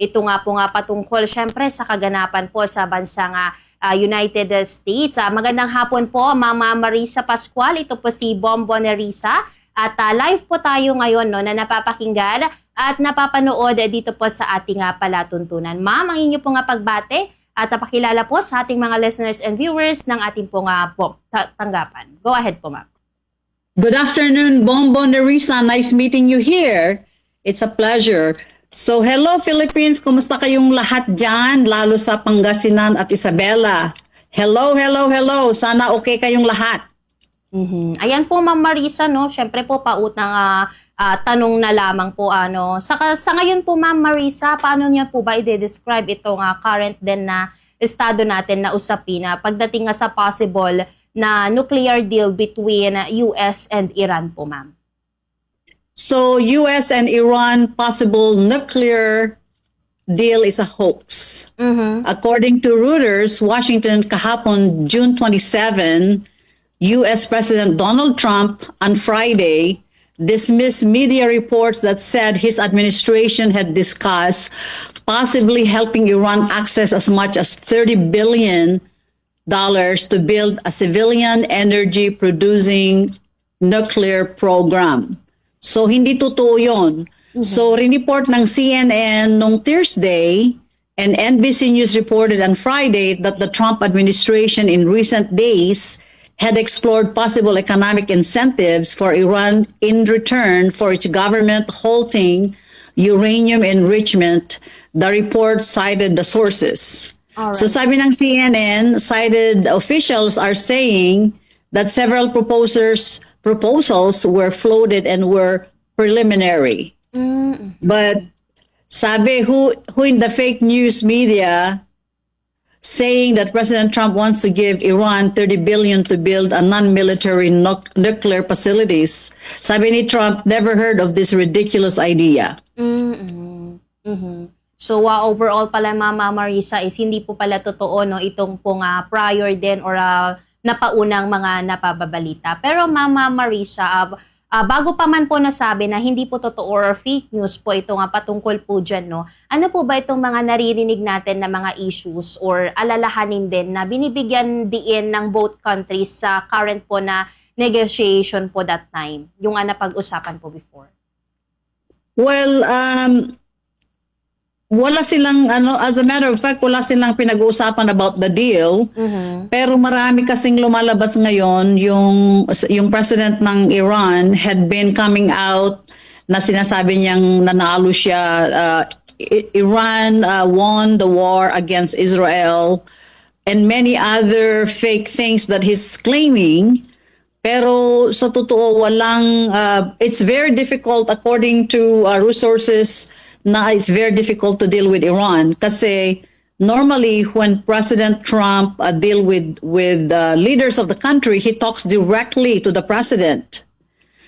Ito nga po nga patungkol syempre sa kaganapan po sa bansang ah, United States. Ah, magandang hapon po, Mama Marisa Pascual. Ito po si Bombo Nerisa. At ah, live po tayo ngayon no, na napapakinggan at napapanood dito po sa ating ah, palatuntunan. Ma'am, ang inyo po nga pagbate at napakilala po sa ating mga listeners and viewers ng ating po nga po ta- tanggapan. Go ahead po, ma'am. Good afternoon, Bombo Nerissa. Nice meeting you here. It's a pleasure. So, hello Philippines. Kumusta kayong lahat dyan? Lalo sa Pangasinan at Isabela. Hello, hello, hello. Sana okay kayong lahat. Mhm. Ayan po Ma'am Marisa no, syempre po pautang ah, ah, tanong na lamang po ano. Sa sa ngayon po Ma'am Marisa, paano niya po ba i-describe itong ah, current din na estado natin na usapin na pagdating nga sa possible na nuclear deal between ah, US and Iran po Ma'am? So, US and Iran possible nuclear deal is a hoax. Mhm. According to Reuters, Washington kahapon, June 27, U.S. President Donald Trump on Friday dismissed media reports that said his administration had discussed possibly helping Iran access as much as 30 billion dollars to build a civilian energy producing nuclear program. So hindi totoo 'yon. So report ng CNN nung Thursday and NBC News reported on Friday that the Trump administration in recent days had explored possible economic incentives for Iran in return for its government halting uranium enrichment. The report cited the sources. Alright. So sabi ng CNN, cited officials are saying that several proposers proposals were floated and were preliminary. Mm. But sabi who who in the fake news media saying that President Trump wants to give Iran 30 billion to build a non-military nuc- nuclear facilities. Sabi ni Trump, never heard of this ridiculous idea. Mm-mm. Mhm. So uh, overall pala Mama Marisa is hindi po pala totoo no itong pong ah, prior din or ah, napaunang mga napababalita. Pero Mama Marisa, ah, ah, bago pa man po nasabi na hindi po totoo or fake news po ito nga patungkol po dyan, no? Ano po ba itong mga naririnig natin na mga issues or alalahanin din na binibigyan diin ng both countries sa current po na negotiation po that time? Yung nga napag-usapan po before. Well, um, wala silang, ano, as a matter of fact, wala silang pinag-uusapan about the deal. Mhm. Pero marami kasing lumalabas ngayon yung yung president ng Iran had been coming out na sinasabi niyang nanalo siya uh, Iran uh, won the war against Israel and many other fake things that he's claiming pero sa totoo walang uh, it's very difficult according to uh, resources na it's very difficult to deal with Iran kasi normally when President Trump uh, deal with with uh, leaders of the country he talks directly to the president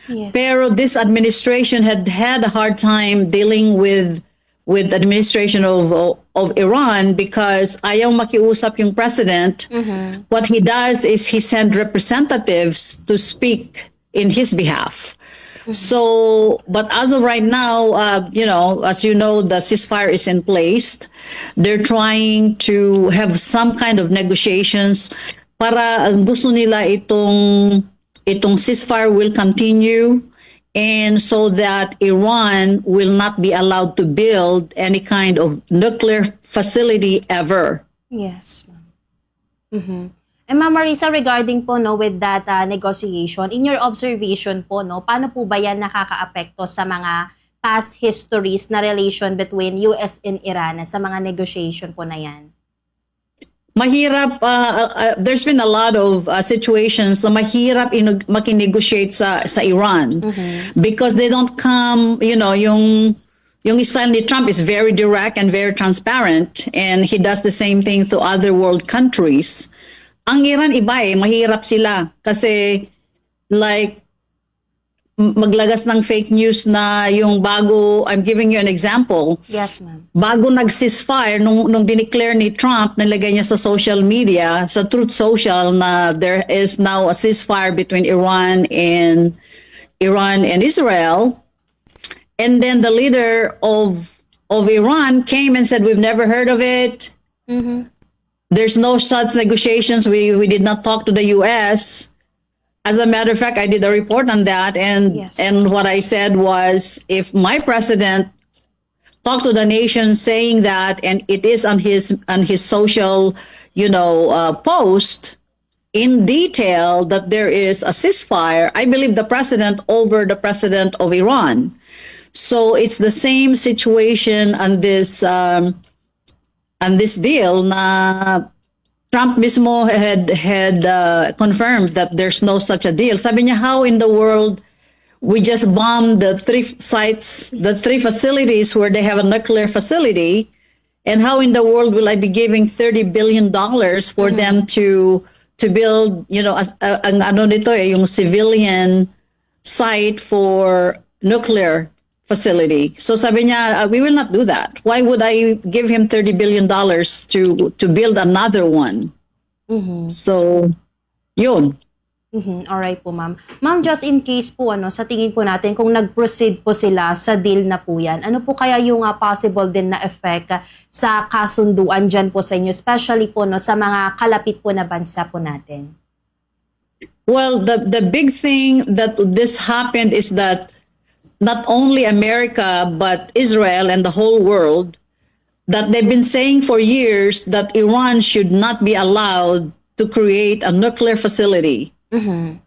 Yes. pero this administration had had a hard time dealing with with administration of of Iran because ayaw makiusap yung president Mhm. what he does is he send representatives to speak in his behalf. So, but as of right now, uh, you know, as you know, the ceasefire is in place. They're trying to have some kind of negotiations para ang gusto nila itong itong ceasefire will continue and so that Iran will not be allowed to build any kind of nuclear facility ever. Yes, ma'am. And Ma'am Marisa, regarding po no with that uh, negotiation, in your observation po no, paano po ba yan nakakaapekto sa mga past histories na relation between US and Iran sa mga negotiation po na yan? mahirap uh, uh, there's been a lot of uh, situations na mahirap in makinegotiate sa sa Iran. Because they don't come you know yung yung style ni Trump is very direct and very transparent and he does the same thing to other world countries ang Iran iba eh mahirap sila kasi like maglagas ng fake news na yung bago I'm giving you an example Yes, ma'am. bago nag-ceasefire, nung, nung dineclare ni Trump, nilagay niya sa social media, sa Truth Social, na there is now a ceasefire between Iran and Iran and Israel. And then the leader of of Iran came and said, We've never heard of it. Mhm. There's no such negotiations. We, we did not talk to the U.S. As a matter of fact, I did a report on that, and Yes. and what I said was, if my president talked to the nation saying that, and it is on his on his social, you know, uh, post in detail that there is a ceasefire, I believe the president over the president of Iran. So it's the same situation on this um, on this deal. Na Trump mismo had had uh, confirmed that there's no such a deal. Sabi niya, how in the world we just bombed the three sites, the three facilities where they have a nuclear facility, and how in the world will I be giving 30 billion dollars for them to to build, you know, as, uh, ang ano nito eh, yung civilian site for nuclear facility. So sabi niya, uh, we will not do that. Why would I give him 30 billion dollars to to build another one? Mhm. So, yun. Mhm. Alright po, ma'am. Ma'am, just in case po, ano, sa tingin po natin, kung nag-proceed po sila sa deal na po yan, ano po kaya yung ah, possible din na effect ah, sa kasunduan dyan po sa inyo, especially po no, sa mga kalapit po na bansa po natin? Well, the the big thing that this happened is that not only America but Israel and the whole world that they've been saying for years that Iran should not be allowed to create a nuclear facility. Mhm.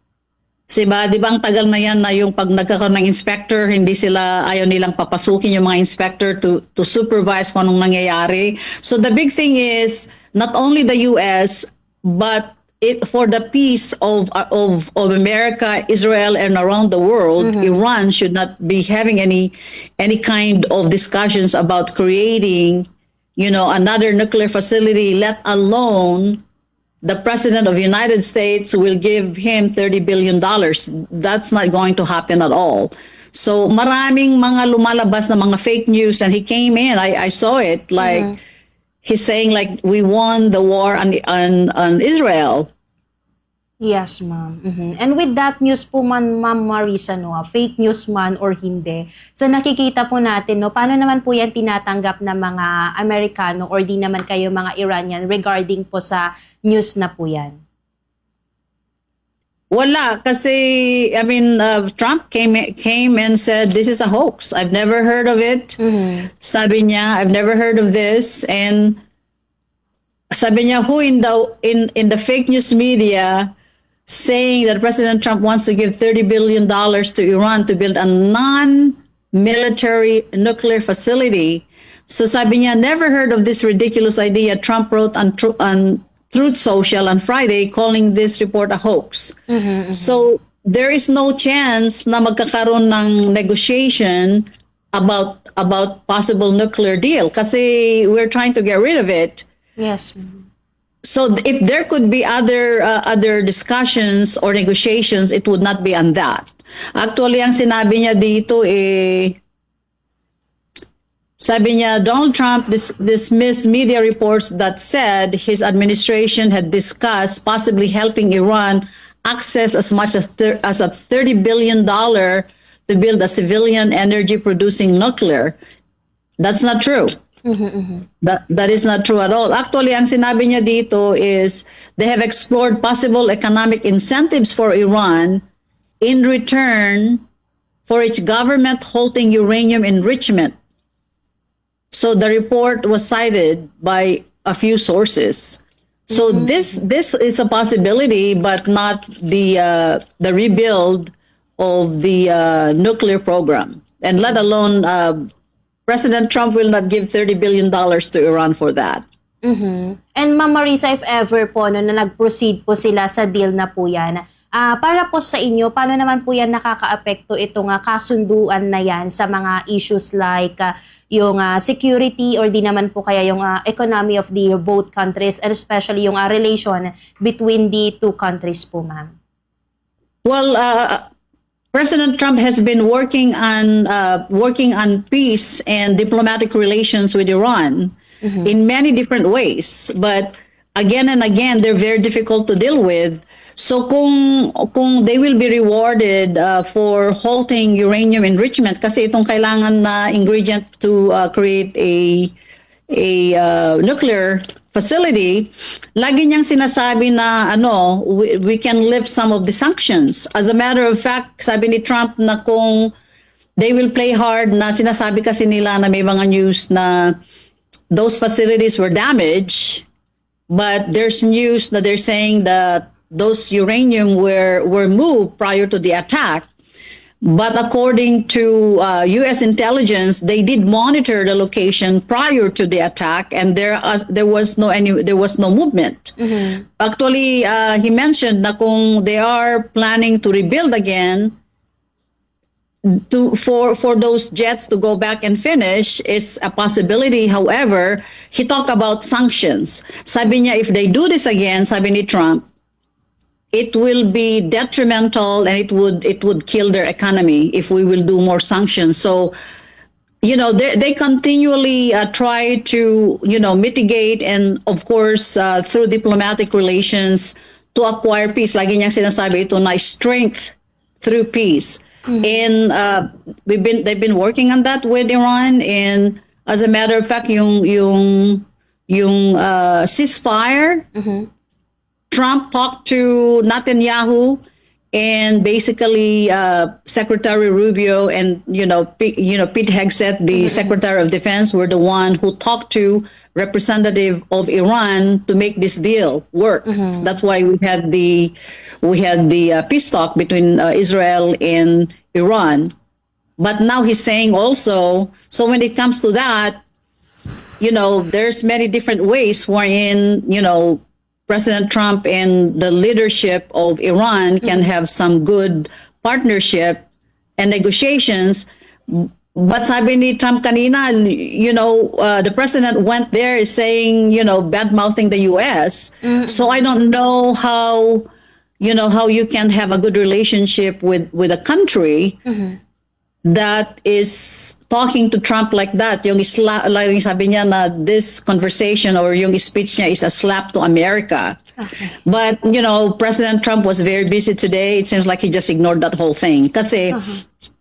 Diba, di ba ang tagal na yan na yung pag nagkakaroon ng inspector, hindi sila, ayaw nilang papasukin yung mga inspector to, to supervise kung anong nangyayari. So the big thing is, not only the US, but it, for the peace of, of, of America, Israel, and around the world, Iran should not be having any, any kind of discussions about creating, you know, another nuclear facility, let alone the president of the United States will give him 30 billion dollars. That's not going to happen at all. So maraming mga lumalabas na mga fake news and he came in. I, I saw it like he's saying like we won the war on on, on Israel. Yes, ma'am. Mhm. And with that news po man, ma'am Marisa, no, ah, fake news man or hindi, sa nakikita po natin, no, paano naman po yan tinatanggap ng mga Amerikano or di naman kayo mga Iranian regarding po sa news na po yan? Wala kasi I mean uh, Trump came came and said this is a hoax. I've never heard of it. Mhm. Sabi niya, I've never heard of this and sabi niya who in the in in the fake news media saying that President Trump wants to give 30 billion dollars to Iran to build a non-military nuclear facility. So sabi niya, never heard of this ridiculous idea. Trump wrote on, on Truth Social on Friday calling this report a hoax. So there is no chance na magkakaroon ng negotiation about about possible nuclear deal kasi we're trying to get rid of it. Yes. So if there could be other uh, other discussions or negotiations, it would not be on that. Actually, ang sinabi niya dito eh sabi niya Donald Trump dis- dismissed media reports that said his administration had discussed possibly helping Iran access as much as thir- as a 30 billion dollar to build a civilian energy producing nuclear. That's not true. That that is not true at all. Actually, ang sinabi niya dito is they have explored possible economic incentives for Iran in return for its government halting uranium enrichment. So the report was cited by a few sources. So this this is a possibility, but not the uh, the rebuild of the uh, nuclear program, and let alone uh, President Trump will not give thirty billion dollars to Iran for that. Mhm. And Ma'am Marisa, if ever po no, na nag-proceed po sila sa deal na po yan, ah, para po sa inyo, paano naman po yan nakaka-apekto itong ah, kasunduan na yan sa mga issues like ah, yung ah, security or di naman po kaya yung ah, economy of the both countries and especially yung ah, relation between the two countries po, ma'am? Well, uh, President Trump has been working on uh, working on peace and diplomatic relations with Iran in many different ways, but again and again they're very difficult to deal with. So kung kung they will be rewarded uh, for halting uranium enrichment kasi itong kailangan na ingredient to uh, create a a uh, nuclear facility, lagi niyang sinasabi na ano, we, we can lift some of the sanctions. As a matter of fact, sabi ni Trump na kung they will play hard na sinasabi kasi nila na may mga news na those facilities were damaged, but there's news that they're saying that those uranium were were moved prior to the attack. But according to uh, U.S. intelligence, they did monitor the location prior to the attack, and there as there was no any there was no movement. Actually, uh, he mentioned na kung they are planning to rebuild again, to for for those jets to go back and finish is a possibility. However, he talked about sanctions. Sabi niya if they do this again, sabi ni Trump, it will be detrimental and it would it would kill their economy if we will do more sanctions. So you know they, they continually uh, try to you know mitigate and of course uh, through diplomatic relations to acquire peace. Lagi niyang sinasabi ito na strength through peace. And uh, we've been they've been working on that with Iran. And as a matter of fact yung yung yung uh, ceasefire Trump talked to Netanyahu and basically uh, Secretary Rubio and you know P- you know Pete Hegseth, the Secretary of Defense, were the one who talked to representative of Iran to make this deal work. That's why we had the we had the uh, peace talk between uh, Israel and Iran. But now he's saying also, so when it comes to that, you know, there's many different ways wherein, you know, President Trump and the leadership of Iran can mm-hmm. have some good partnership and negotiations. But sabi ni Trump kanina, you know, uh, the president went there saying, you know, bad mouthing the U.S. Mm-hmm. So I don't know how, you know, how you can have a good relationship with with a country mm-hmm. That is talking to Trump like that, yung, isla, yung sabi niya na this conversation or yung speech niya is a slap to America. But, you know, President Trump was very busy today. It seems like he just ignored that whole thing. Kasi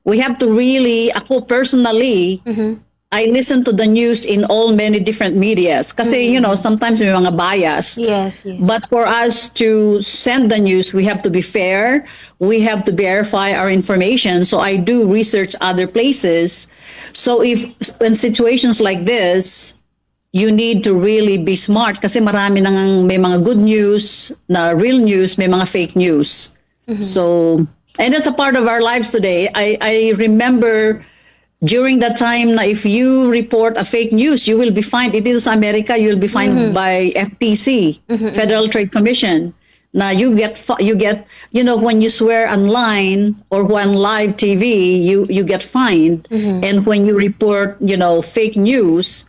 we have to really, ako personally, I listen to the news in all many different medias. Kasi, you know, mm-hmm. sometimes may mga bias. Yes, yes. But for us to send the news, we have to be fair. We have to verify our information. So I do research other places. So if in situations like this, you need to really be smart kasi marami nang may mga good news na real news, may mga fake news. Mm-hmm. So, and that's a part of our lives today. I, I remember during that time na if you report a fake news, you will be fined. Dito sa Amerika, you'll be fined by FTC, Federal Trade Commission. Na you get you get you know when you swear online or when live TV, you you get fined, and when you report you know fake news,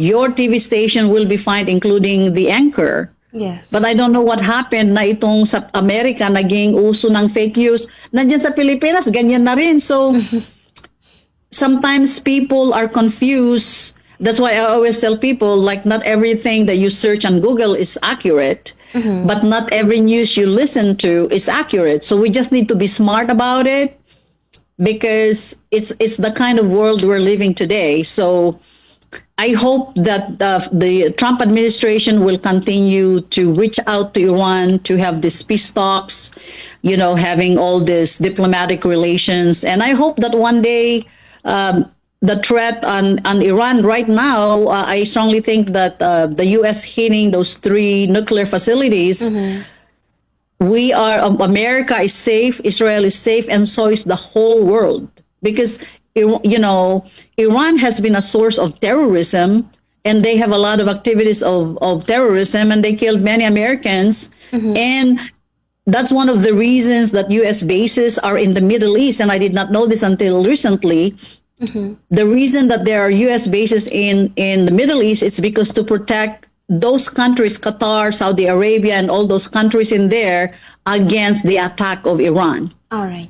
your TV station will be fined, including the anchor. Yes. But I don't know what happened na itong sa Amerika naging uso ng fake news. Nandiyan sa Pilipinas, ganyan na rin. So, sometimes people are confused. That's why I always tell people like not everything that you search on Google is accurate, mm-hmm. but not every news you listen to is accurate. So we just need to be smart about it because it's it's the kind of world we're living today. So I hope that the, the Trump administration will continue to reach out to Iran to have these peace talks, you know, having all this diplomatic relations. And I hope that one day um, the threat on, on Iran right now, uh, I strongly think that uh, the U.S. hitting those three nuclear facilities. We are um, america is safe israel is safe and so is the whole world. Because you know iran has been a source of terrorism and they have a lot of activities of, of terrorism and they killed many americans. And that's one of the reasons that us bases are in the middle east and i did not know this until recently the reason that there are us bases in in the middle east it's because to protect those countries qatar saudi arabia and all those countries in there against the attack of iran Alright.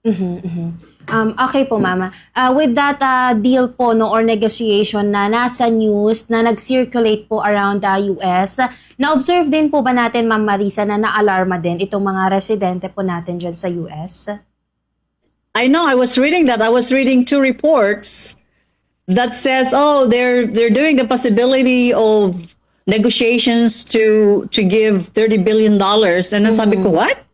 Mhm, mhm. Um, okay po, Mama. Uh, with that uh, deal po no, or negotiation na nasa news na nag-circulate po around the US, uh, na-observe din po ba natin, Ma'am Marisa, na na-alarma din itong mga residente po natin dyan sa US? I know. I was reading that. I was reading two reports that says, "Oh, they're they're doing the possibility of negotiations to to give thirty billion dollars." And then sabi ko, what?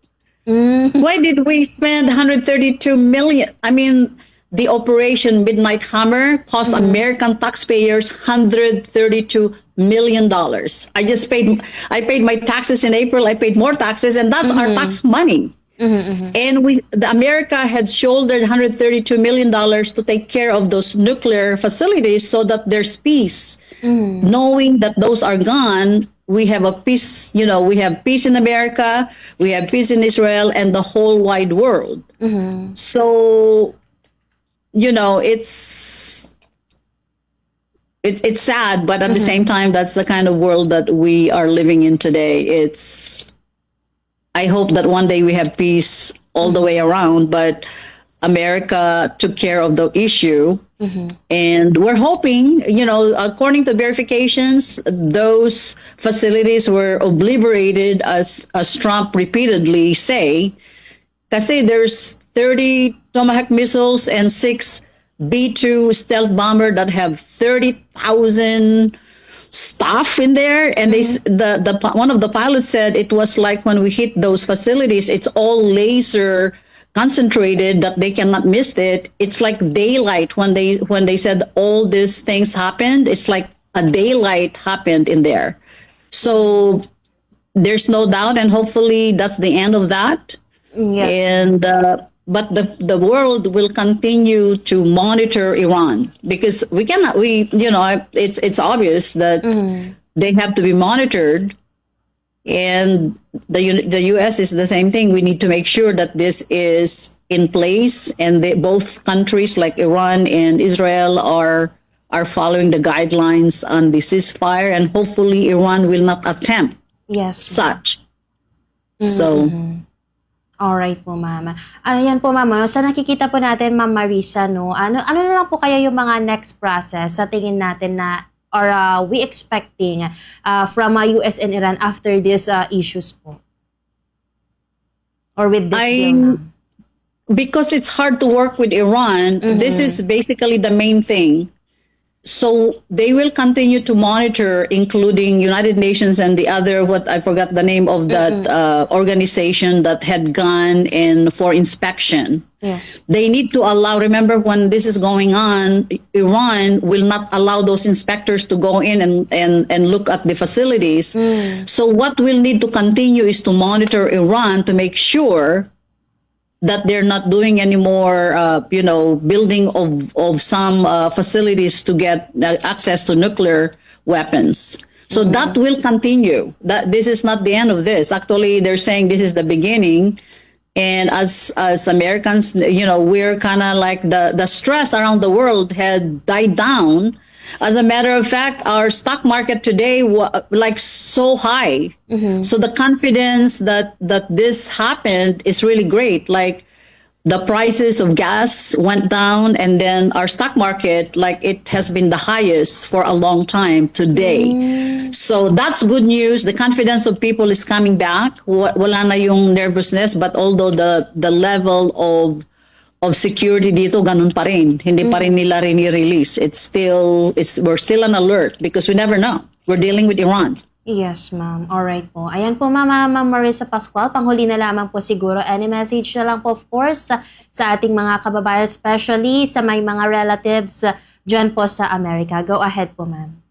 Mm, Why did we spend 132 million? I mean, the Operation Midnight Hammer cost mm-hmm. American taxpayers 132 million dollars. I just paid. I paid my taxes in April. I paid more taxes, and that's our mm-hmm. tax money. Mm-hmm, mm-hmm. And we, the America had shouldered 132 million dollars to take care of those nuclear facilities, so that there's peace. Mm. Knowing that those are gone, we have a peace. You know, we have peace in America, we have peace in Israel, and the whole wide world. Mm-hmm. So, you know, it's it, it's sad, but at the same time, that's the kind of world that we are living in today. It's I hope that one day we have peace all the way around, but America took care of the issue. Mm-hmm. And we're hoping, you know, according to verifications, those facilities were obliterated as, as Trump repeatedly say. Kasi there's 30 Tomahawk missiles and six B-2 stealth bomber that have 30,000 stuff in there and they the the one of the pilots said it was like when we hit those facilities it's all laser concentrated that they cannot miss it. It's like daylight when they when they said all these things happened it's like a daylight happened in there. So there's no doubt and hopefully that's the end of that. Yes. and uh, but the the world will continue to monitor Iran because we cannot we you know it's it's obvious that mm-hmm. they have to be monitored and the the US is the same thing. We need to make sure that this is in place and they, both countries like Iran and Israel are are following the guidelines on the ceasefire and hopefully Iran will not attempt yes. such. Mm-hmm. So mm-hmm. Alright po, Mama. Ano yan po, Mama, no? sa nakikita po natin, Ma'am Marisa, no? Ano, ano na lang po kaya yung mga next process sa tingin natin na or uh, we expecting uh, from uh, US and Iran after these uh, issues po? Or with this I- deal, ma'am? because it's hard to work with Iran, this is basically the main thing. So they will continue to monitor, including United Nations and the other what I forgot the name of that uh, organization that had gone in for inspection. Yes. They need to allow. Remember when this is going on, Iran will not allow those inspectors to go in and and and look at the facilities. So what we'll need to continue is to monitor Iran to make sure that they're not doing any more, uh, you know, building of of some uh, facilities to get uh, access to nuclear weapons. So that will continue. That this is not the end of this. Actually, they're saying this is the beginning. And as as Americans, you know, we're kind of like the the stress around the world had died down. As a matter of fact, our stock market today was like so high. Mm-hmm. So the confidence that that this happened is really great. Like the prices of gas went down and then our stock market like it has been the highest for a long time today. Mm. So that's good news. The confidence of people is coming back. Wa- wala na yung nervousness but although the the level of of security dito ganun pa rin hindi pa rin nila rini-release it's still it's we're still on alert because we never know we're dealing with Iran Yes, ma'am. Alright po. Ayan po, Mama, Ma'am Marisa Pascual. Panghuli na lamang po siguro. Any message na lang po, of course, sa, sa ating mga kababayan, especially sa may mga relatives uh, dyan po sa Amerika. Go ahead po, ma'am.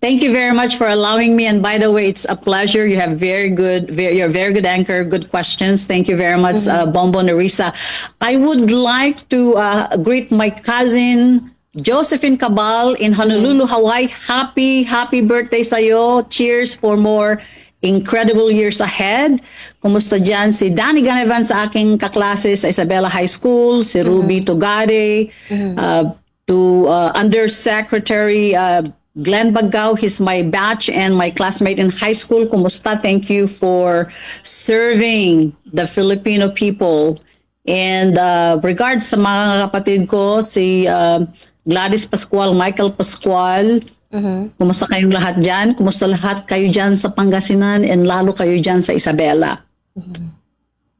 Thank you very much for allowing me. And by the way, it's a pleasure. You have very good, very, you're a very good anchor, good questions. Thank you very much, uh, Bombo Narisa. I would like to uh, greet my cousin, Josephine Cabal in Honolulu, Hawaii. Happy, happy birthday sa'yo. Cheers for more incredible years ahead. Kumusta dyan si Danny Ganevan sa aking kaklase sa Isabela High School, si Ruby Tugade, uh, to uh, Undersecretary uh, Glenn Bagao, he's my batch and my classmate in high school. Kumusta? Thank you for serving the Filipino people And uh, regards sa mga kapatid ko, si uh, Gladys Pascual, Michael Pascual, Mhm. kumusta kayong lahat dyan? Kumusta lahat kayo dyan sa Pangasinan and lalo kayo dyan sa Isabela?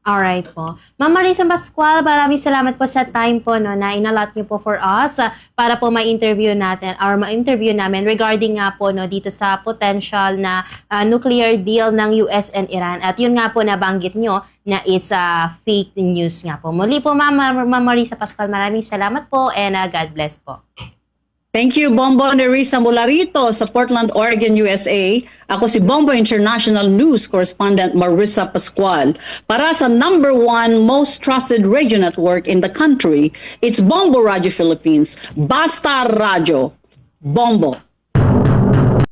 Alright po. Ma'am Marisa Pascual, maraming salamat po sa time po no, na inalat niyo po for us ah, para po ma-interview natin or ma-interview namin regarding nga po no, dito sa potential na ah, nuclear deal ng US and Iran. At yun nga po nabanggit nyo na it's a fake news nga po. Muli po Ma'am, Ma'am Marisa Pascual, maraming salamat po and ah, God bless po. Thank you, Bombo Nerissa mula rito sa Portland, Oregon, USA. Ako si Bombo International News Correspondent Marissa Pascual. Para sa number one most trusted radio network in the country, it's Bombo Radio Philippines. Basta Radio. Bombo.